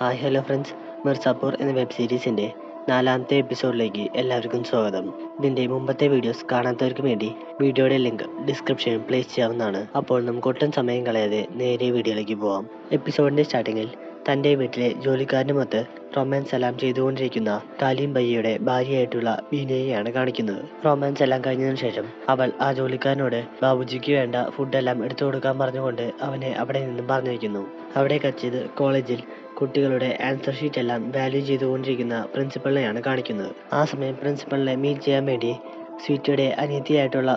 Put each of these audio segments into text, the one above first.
Hi hello friends Mirzapur എന്ന web സീരീസിന്റെ നാലാമത്തെ എപ്പിസോഡിലേക്ക് എല്ലാവർക്കും സ്വാഗതം. ഇതിന്റെ മുമ്പത്തെ വീഡിയോസ് കാണാത്തവർക്ക് വേണ്ടി വീഡിയോയുടെ ലിങ്ക് ഡിസ്ക്രിപ്ഷനിൽ പ്ലേസ് ചെയ്യാവുന്നതാണ്. അപ്പോൾ നമുക്ക് ഒട്ടും സമയം കളയാതെ നേരെ വീഡിയോയിലേക്ക് പോവാം. എപ്പിസോഡിന്റെ സ്റ്റാർട്ടിങ്ങിൽ തന്റെ വീട്ടിലെ ജോലിക്കാരനുമൊത്ത് റൊമാൻസ് എല്ലാം ചെയ്തുകൊണ്ടിരിക്കുന്ന കാലിം ബയ്യയുടെ ഭാര്യയായിട്ടുള്ള ബീനയെയാണ് കാണിക്കുന്നത്. റൊമാൻസ് എല്ലാം കഴിഞ്ഞതിന് ശേഷം അവൾ ആ ജോലിക്കാരനോട് ബാബുജിക്ക് വേണ്ട ഫുഡെല്ലാം എടുത്തു കൊടുക്കാൻ പറഞ്ഞുകൊണ്ട് അവനെ അവിടെ നിന്നും പറഞ്ഞയക്കുന്നു. അവിടെ കച്ചത് കോളേജിൽ കുട്ടികളുടെ ആൻസർ ഷീറ്റ് എല്ലാം വാല്യൂ ചെയ്തുകൊണ്ടിരിക്കുന്ന പ്രിൻസിപ്പളിനെയാണ് കാണിക്കുന്നത്. ആ സമയം പ്രിൻസിപ്പളിനെ മീറ്റ് ചെയ്യാൻ വേണ്ടി സ്വീറ്റയുടെ അനിയത്തിയായിട്ടുള്ള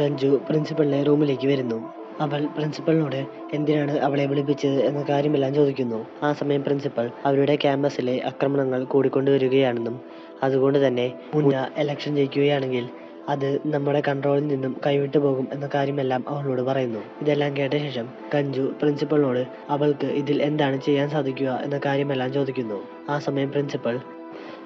ഗഞ്ജു പ്രിൻസിപ്പളിനെ റൂമിലേക്ക് വരുന്നു. അവൾ പ്രിൻസിപ്പളിനോട് എന്തിനാണ് അവളെ വിളിപ്പിച്ചത് എന്ന കാര്യമെല്ലാം ചോദിക്കുന്നു. ആ സമയം പ്രിൻസിപ്പൽ അവരുടെ ക്യാമ്പസിലെ ആക്രമണങ്ങൾ കൂടിക്കൊണ്ടുവരികയാണെന്നും അതുകൊണ്ട് തന്നെ മുന്ന ഇലക്ഷൻ ജയിക്കുകയാണെങ്കിൽ അത് നമ്മുടെ കൺട്രോളിൽ നിന്നും കൈവിട്ടു പോകും എന്ന കാര്യമെല്ലാം അവളോട് പറയുന്നു. ഇതെല്ലാം കേട്ട ശേഷം കഞ്ചു പ്രിൻസിപ്പളിനോട് അവൾക്ക് ഇതിൽ എന്താണ് ചെയ്യാൻ സാധിക്കുക എന്ന കാര്യമെല്ലാം ചോദിക്കുന്നു. ആ സമയം പ്രിൻസിപ്പൽ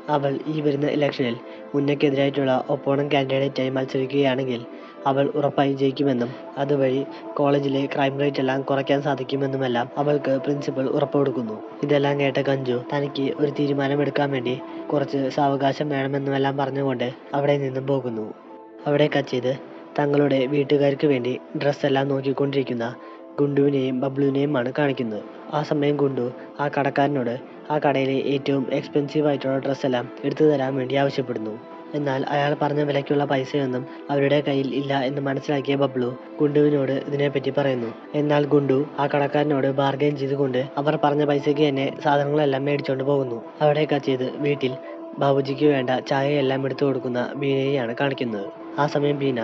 അവൾ ഈ വരുന്ന ഇലക്ഷനിൽ മുന്നയ്ക്കെതിരായിട്ടുള്ള ഒപ്പോണൻ കാൻഡിഡേറ്റായി മത്സരിക്കുകയാണെങ്കിൽ അവൾ ഉറപ്പായി ജയിക്കുമെന്നും അതുവഴി കോളേജിലെ ക്രൈം റേറ്റ് എല്ലാം കുറയ്ക്കാൻ സാധിക്കുമെന്നുമെല്ലാം അവൾക്ക് പ്രിൻസിപ്പൽ ഉറപ്പ് കൊടുക്കുന്നു ഇതെല്ലാം കേട്ട കഞ്ചു തനിക്ക് ഒരു തീരുമാനമെടുക്കാൻ വേണ്ടി കുറച്ച് സാവകാശം വേണമെന്നുമെല്ലാം പറഞ്ഞുകൊണ്ട് അവിടെ നിന്നും പോകുന്നു. അവിടെ ചെയ്ത് തങ്ങളുടെ വീട്ടുകാർക്ക് വേണ്ടി ഡ്രസ്സെല്ലാം നോക്കിക്കൊണ്ടിരിക്കുന്ന ഗുണ്ടുവിനെയും ബബ്ലുവിനെയുമാണ് കാണിക്കുന്നത്. ആ സമയം ഗുണ്ടു ആ കടക്കാരനോട് ആ കടയിലെ ഏറ്റവും എക്സ്പെൻസീവ് ആയിട്ടുള്ള ഡ്രസ്സെല്ലാം എടുത്തു തരാൻ വേണ്ടി ആവശ്യപ്പെടുന്നു. എന്നാൽ അയാൾ പറഞ്ഞ വിലയ്ക്കുള്ള പൈസയൊന്നും അവരുടെ കയ്യിൽ ഇല്ല എന്ന് മനസ്സിലാക്കിയ ബബ്ലു ഗുണ്ടുവിനോട് ഇതിനെപ്പറ്റി പറയുന്നു. എന്നാൽ ഗുണ്ടു ആ കടക്കാരനോട് ബാർഗൈൻ ചെയ്തുകൊണ്ട് അവർ പറഞ്ഞ പൈസയ്ക്ക് തന്നെ സാധനങ്ങളെല്ലാം മേടിച്ചുകൊണ്ട് പോകുന്നു. അവിടെ ചെയ്ത് വീട്ടിൽ ബാബുജിക്ക് വേണ്ട ചായയെല്ലാം എടുത്തു കൊടുക്കുന്ന ബീനയെയാണ് കാണിക്കുന്നത്. ആ സമയം ബീന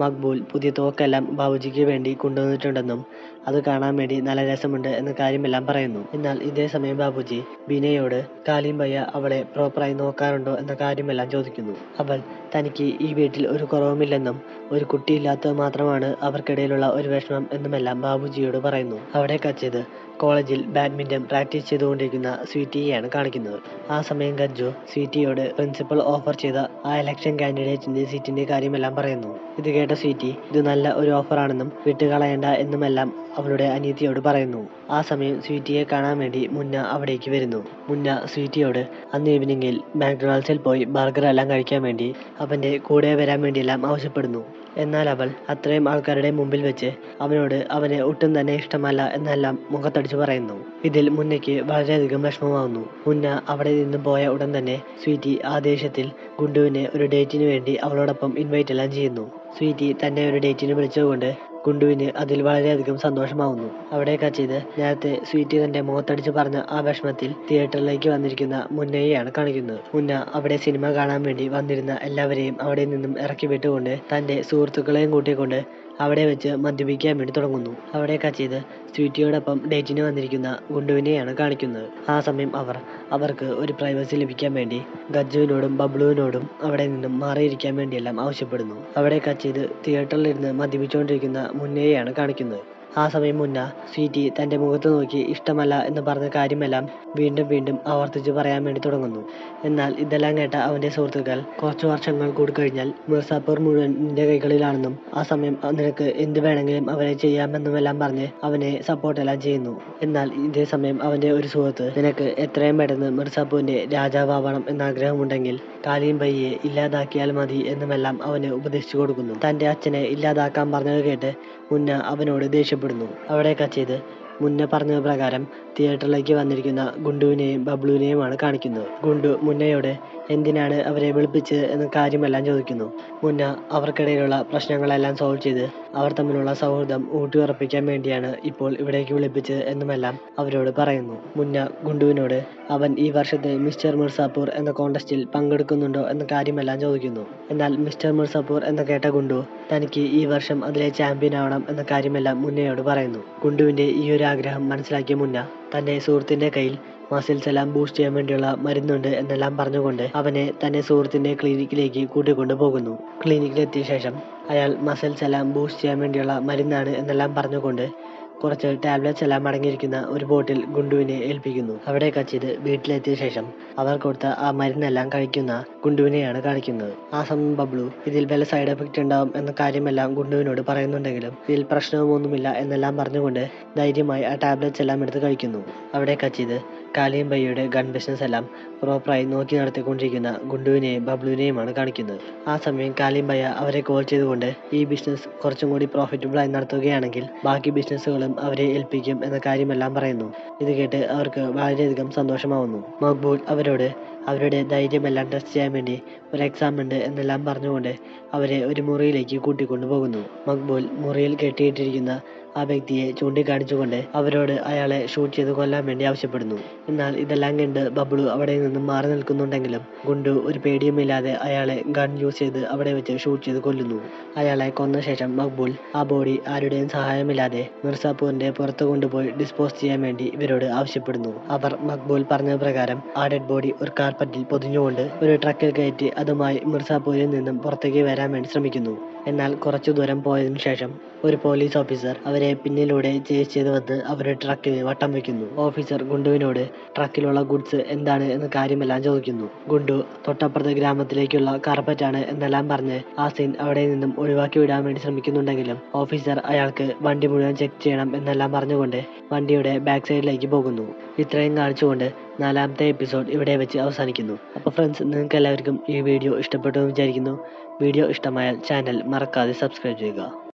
മക്ബൂൽ പുതിയ തോക്കെല്ലാം ബാബുജിക്ക് വേണ്ടി കൊണ്ടുവന്നിട്ടുണ്ടെന്നും അത് കാണാൻ വേണ്ടി നല്ല രസമുണ്ട് എന്ന കാര്യമെല്ലാം പറയുന്നു. എന്നാൽ ഇതേ സമയം ബാബുജി ബീനയോട് കാലിം ഭയ്യ അവളെ പ്രോപ്പറായി നോക്കാറുണ്ടോ എന്ന കാര്യമെല്ലാം ചോദിക്കുന്നു. അവൾ തനിക്ക് ഈ വീട്ടിൽ ഒരു കുറവുമില്ലെന്നും ഒരു കുട്ടിയില്ലാത്തത് മാത്രമാണ് അവർക്കിടയിലുള്ള ഒരു വിഷമം എന്നുമെല്ലാം ബാബുജിയോട് പറയുന്നു. അവിടെ കച്ചത് കോളേജിൽ ബാഡ്മിന്റൺ പ്രാക്ടീസ് ചെയ്തുകൊണ്ടിരിക്കുന്ന സ്വീറ്റിയെയാണ് കാണിക്കുന്നത്. ആ സമയം ഗജ്ജു സ്വീറ്റിയോട് പ്രിൻസിപ്പൽ ഓഫർ ചെയ്ത ആ ഇലക്ഷൻ കാൻഡിഡേറ്റിന്റെ സീറ്റിന്റെ കാര്യമെല്ലാം പറയുന്നു. ഇത് കേട്ട സ്വീറ്റി. ഇത് നല്ല ഒരു ഓഫറാണെന്നും വിട്ടുകളയണ്ട എന്നുമെല്ലാം അവളുടെ അനിയത്തിയോട് പറയുന്നു. ആ സമയം സ്വീറ്റിയെ കാണാൻ വേണ്ടി മുന്ന അവിടേക്ക് വരുന്നു. മുന്ന സ്വീറ്റിയോട് അന്ന് ഈവനിങ്ങിൽ മാക്ഡൊണാൾഡ്സിൽ പോയി ബർഗർ എല്ലാം കഴിക്കാൻ വേണ്ടി അവന്റെ കൂടെ വരാൻ വേണ്ടിയെല്ലാം ആവശ്യപ്പെടുന്നു. എന്നാൽ അവൾ അത്രയും ആൾക്കാരുടെ മുമ്പിൽ വെച്ച് അവനോട് അവനെ ഒട്ടും തന്നെ ഇഷ്ടമല്ല എന്നെല്ലാം മുഖത്തടിച്ചു പറയുന്നു. ഇതിൽ മുന്നയ്ക്ക് വളരെയധികം വിഷമമാവുന്നു. മുന്ന അവിടെ നിന്നും പോയ ഉടൻ തന്നെ സ്വീറ്റി ആ ദേഷ്യത്തിൽ ഗുണ്ടുവിനെ ഒരു ഡേറ്റിന് വേണ്ടി അവളോടൊപ്പം ഇൻവൈറ്റ് എല്ലാം ചെയ്യുന്നു. സ്വീറ്റി തന്റെ ഒരു ഡേറ്റിന് വിളിച്ചതുകൊണ്ട് ഗുണ്ടുവിന് അതിൽ വളരെയധികം സന്തോഷമാവുന്നു. അവിടെ ചെയ്ത് നേരത്തെ സ്വീറ്റി തന്റെ മുഖത്തടിച്ച് പറഞ്ഞ ആ വിഷമത്തിൽ തിയേറ്ററിലേക്ക് വന്നിരിക്കുന്ന മുന്നയെയാണ് കാണിക്കുന്നത്. മുന്ന അവിടെ സിനിമ കാണാൻ വേണ്ടി വന്നിരുന്ന എല്ലാവരെയും അവിടെ നിന്നും ഇറക്കി വിട്ടുകൊണ്ട് തന്റെ സുഹൃത്തുക്കളെയും കൂട്ടിക്കൊണ്ട് അവിടെ വെച്ച് മദ്യപിക്കാൻ വേണ്ടി തുടങ്ങുന്നു. അവിടെ കച്ചത് സ്വീറ്റിയോടൊപ്പം ഡേറ്റിന് വന്നിരിക്കുന്ന ഗുണ്ടുവിനെയാണ് കാണിക്കുന്നത്. ആ സമയം അവർ അവർക്ക് ഒരു പ്രൈവസി ലഭിക്കാൻ വേണ്ടി ഗജ്ജുവിനോടും ബബ്ലുവിനോടും അവിടെ നിന്നും മാറിയിരിക്കാൻ വേണ്ടിയെല്ലാം ആവശ്യപ്പെടുന്നു. അവിടെ കച്ചത് തിയേറ്ററിലിരുന്ന് മദ്യപിച്ചുകൊണ്ടിരിക്കുന്ന മുന്നയെയാണ് കാണിക്കുന്നത്. ആ സമയം മുന്ന സ്വീറ്റി തന്റെ മുഖത്ത് നോക്കി ഇഷ്ടമല്ല എന്ന് പറഞ്ഞ കാര്യമെല്ലാം വീണ്ടും വീണ്ടും ആവർത്തിച്ച് പറയാൻ വേണ്ടി തുടങ്ങുന്നു. എന്നാൽ ഇതെല്ലാം കേട്ട അവന്റെ സുഹൃത്തുക്കൾ കുറച്ച് വർഷങ്ങൾ കൂടി കഴിഞ്ഞാൽ മിർസാപ്പൂർ മുഴുവൻ നിന്റെ കൈകളിലാണെന്നും ആ സമയം നിനക്ക് എന്ത് വേണമെങ്കിലും അവനെ ചെയ്യാമെന്നുമെല്ലാം പറഞ്ഞ് അവനെ സപ്പോർട്ട് എല്ലാം ചെയ്യുന്നു. എന്നാൽ ഇതേ സമയം അവന്റെ ഒരു സുഹൃത്ത് നിനക്ക് എത്രയും പെട്ടെന്ന് മിർസാപ്പൂരിന്റെ രാജാവാവണം എന്നാഗ്രഹമുണ്ടെങ്കിൽ കാലിയും പയ്യെ ഇല്ലാതാക്കിയാൽ മതി എന്നുമെല്ലാം അവന് ഉപദേശിച്ചു കൊടുക്കുന്നു. തന്റെ അച്ഛനെ ഇല്ലാതാക്കാൻ പറഞ്ഞത് കേട്ട് മുന്ന അവനോട് ദേഷ്യപ്പെടുന്നു അവിടെ ചെയ്ത് മുന്നേ പറഞ്ഞത് പ്രകാരം തിയേറ്ററിലേക്ക് വന്നിരിക്കുന്ന ഗുണ്ടുവിനെയും ബബ്ലുവിനെയുമാണ് കാണിക്കുന്നത്. ഗുണ്ടു മുന്നയോട് എന്തിനാണ് അവരെ വിളിപ്പിച്ചത് എന്ന കാര്യമെല്ലാം ചോദിക്കുന്നു. മുന്ന അവർക്കിടയിലുള്ള പ്രശ്നങ്ങളെല്ലാം സോൾവ് ചെയ്ത് അവർ തമ്മിലുള്ള സൗഹൃദം ഊട്ടിയുറപ്പിക്കാൻ വേണ്ടിയാണ് ഇപ്പോൾ ഇവിടേക്ക് വിളിപ്പിച്ചത് എന്നുമെല്ലാം അവരോട് പറയുന്നു. മുന്ന ഗുണ്ടുവിനോട് അവൻ ഈ വർഷത്തെ മിസ്റ്റർ മിർസാപ്പൂർ എന്ന കോണ്ടസ്റ്റിൽ പങ്കെടുക്കുന്നുണ്ടോ എന്ന കാര്യമെല്ലാം ചോദിക്കുന്നു. എന്നാൽ മിസ്റ്റർ മിർസാപ്പൂർ എന്ന് കേട്ട ഗുണ്ടു തനിക്ക് ഈ വർഷം അതിലെ ചാമ്പ്യൻ ആവണം എന്ന കാര്യമെല്ലാം മുന്നയോട് പറയുന്നു. ഗുണ്ടുവിന്റെ ഈ ഒരു ആഗ്രഹം മനസ്സിലാക്കിയ മുന്ന തന്റെ സുഹൃത്തിന്റെ കയ്യിൽ മസിൽസ് എല്ലാം ബൂസ്റ്റ് ചെയ്യാൻ വേണ്ടിയുള്ള മരുന്നുണ്ട് എന്നെല്ലാം പറഞ്ഞുകൊണ്ട് അവനെ തന്റെ സുഹൃത്തിന്റെ ക്ലിനിക്കിലേക്ക് കൂട്ടിക്കൊണ്ടു പോകുന്നു. ക്ലിനിക്കിലെത്തിയ ശേഷം അയാൾ മസിൽസ് എല്ലാം ബൂസ്റ്റ് ചെയ്യാൻ വേണ്ടിയുള്ള മരുന്നാണ് എന്നെല്ലാം പറഞ്ഞുകൊണ്ട് കുറച്ച് ടാബ്ലറ്റ്സ് എല്ലാം അടങ്ങിയിരിക്കുന്ന ഒരു ബോട്ടിൽ ഗുണ്ടുവിനെ ഏൽപ്പിക്കുന്നു. അവിടെ കച്ചിത് വീട്ടിലെത്തിയ ശേഷം അവർ കൊടുത്ത ആ മരുന്നെല്ലാം കഴിക്കുന്ന ഗുണ്ടുവിനെയാണ് കാണിക്കുന്നത്. ആ സമയം ബബ്ലു ഇതിൽ വല്ല സൈഡ് എഫക്റ്റ് ഉണ്ടാവും എന്ന കാര്യമെല്ലാം ഗുണ്ടുവിനോട് പറയുന്നുണ്ടെങ്കിലും ഇതിൽ പ്രശ്നമൊന്നുമില്ല എന്നെല്ലാം പറഞ്ഞുകൊണ്ട് ധൈര്യമായി ആ ടാബ്ലറ്റ്സ് എല്ലാം എടുത്ത് കഴിക്കുന്നു. അവിടെ കച്ചിത് കാലിയം ബയ്യയുടെ ഗൺ ബിസിനസ് എല്ലാം പ്രോപ്പറായി നോക്കി നടത്തിക്കൊണ്ടിരിക്കുന്ന ഗുണ്ടുവിനെയും ബബ്ലുവിനെയുമാണ് കാണിക്കുന്നത്. ആ സമയം കാലിയമ്പയ്യ അവരെ കോൾ ചെയ്തുകൊണ്ട് ഈ ബിസിനസ് കുറച്ചും കൂടി പ്രോഫിറ്റബിളായി നടത്തുകയാണെങ്കിൽ ബാക്കി ബിസിനസ്സുകളും അവരെ ഏൽപ്പിക്കും എന്ന കാര്യമെല്ലാം പറയുന്നു. ഇത് കേട്ട് അവർക്ക് വളരെയധികം സന്തോഷമാവുന്നു. മക്ബൂൽ അവരോട് അവരുടെ ധൈര്യമെല്ലാം ടെസ്റ്റ് ചെയ്യാൻ വേണ്ടി ഒരു എക്സാം ഉണ്ട് എന്നെല്ലാം പറഞ്ഞുകൊണ്ട് അവരെ ഒരു മുറിയിലേക്ക് കൂട്ടിക്കൊണ്ടു പോകുന്നു. മക്ബൂൽ മുറിയിൽ കെട്ടിയിട്ടിരിക്കുന്ന ആ വ്യക്തിയെ ചൂണ്ടിക്കാണിച്ചുകൊണ്ട് അവരോട് അയാളെ ഷൂട്ട് ചെയ്ത് കൊല്ലാൻ വേണ്ടി ആവശ്യപ്പെടുന്നു. എന്നാൽ ഇതെല്ലാം കണ്ട് ബബ്ലു അവിടെ നിന്നും മാറി നിൽക്കുന്നുണ്ടെങ്കിലും ഗുണ്ടു ഒരു പേടിയുമില്ലാതെ അയാളെ ഗൺ യൂസ് ചെയ്ത് അവിടെ വെച്ച് ഷൂട്ട് ചെയ്ത് കൊല്ലുന്നു. അയാളെ കൊന്ന ശേഷം മക്ബൂൽ ആ ബോഡി ആരുടെയും സഹായമില്ലാതെ മിർസാപൂരിന്റെ പുറത്തു കൊണ്ടുപോയി ഡിസ്പോസ് ചെയ്യാൻ വേണ്ടി ഇവരോട് ആവശ്യപ്പെടുന്നു. അവർ മക്ബൂൽ പറഞ്ഞ പ്രകാരം ആ ഡെഡ് ബോഡി ഒരു കാർപ്പറ്റിൽ പൊതിഞ്ഞുകൊണ്ട് ഒരു ട്രക്കിൽ കയറ്റി അതുമായി മിർസാപൂരിൽ നിന്നും പുറത്തേക്ക് വരാൻ വേണ്ടി ശ്രമിക്കുന്നു. എന്നാൽ കുറച്ചു ദൂരം പോയതിനു ശേഷം ഒരു പോലീസ് ഓഫീസർ അവരെ പിന്നിലൂടെ ചേസ് ചെയ്ത് വന്ന് അവരുടെ ട്രക്കിൽ വട്ടം വെക്കുന്നു ഓഫീസർ ഗുണ്ടുവിനോട് ട്രക്കിലുള്ള ഗുഡ്സ് എന്താണ് എന്ന കാര്യമെല്ലാം ചോദിക്കുന്നു. ഗുണ്ടു തൊട്ടപ്പുറത്തെ ഗ്രാമത്തിലേക്കുള്ള കാർപ്പറ്റാണ് എന്നെല്ലാം പറഞ്ഞ് ആ സീൻ അവിടെ നിന്നും ഒഴിവാക്കി വിടാൻ വേണ്ടി ശ്രമിക്കുന്നുണ്ടെങ്കിലും ഓഫീസർ അയാൾക്ക് വണ്ടി മുഴുവൻ ചെക്ക് ചെയ്യണം എന്നെല്ലാം പറഞ്ഞുകൊണ്ട് വണ്ടിയുടെ ബാക്ക് സൈഡിലേക്ക് പോകുന്നു. ഇത്രയും കാണിച്ചുകൊണ്ട് നാലാമത്തെ എപ്പിസോഡ് ഇവിടെ വെച്ച് അവസാനിക്കുന്നു. അപ്പോൾ ഫ്രണ്ട്സ് നിങ്ങൾക്ക് എല്ലാവർക്കും ഈ വീഡിയോ ഇഷ്ടപ്പെട്ടു എന്ന് വിചാരിക്കുന്നു. വീഡിയോ ഇഷ്ടമായാൽ ചാനൽ മറക്കാതെ സബ്സ്ക്രൈബ് ചെയ്യുക.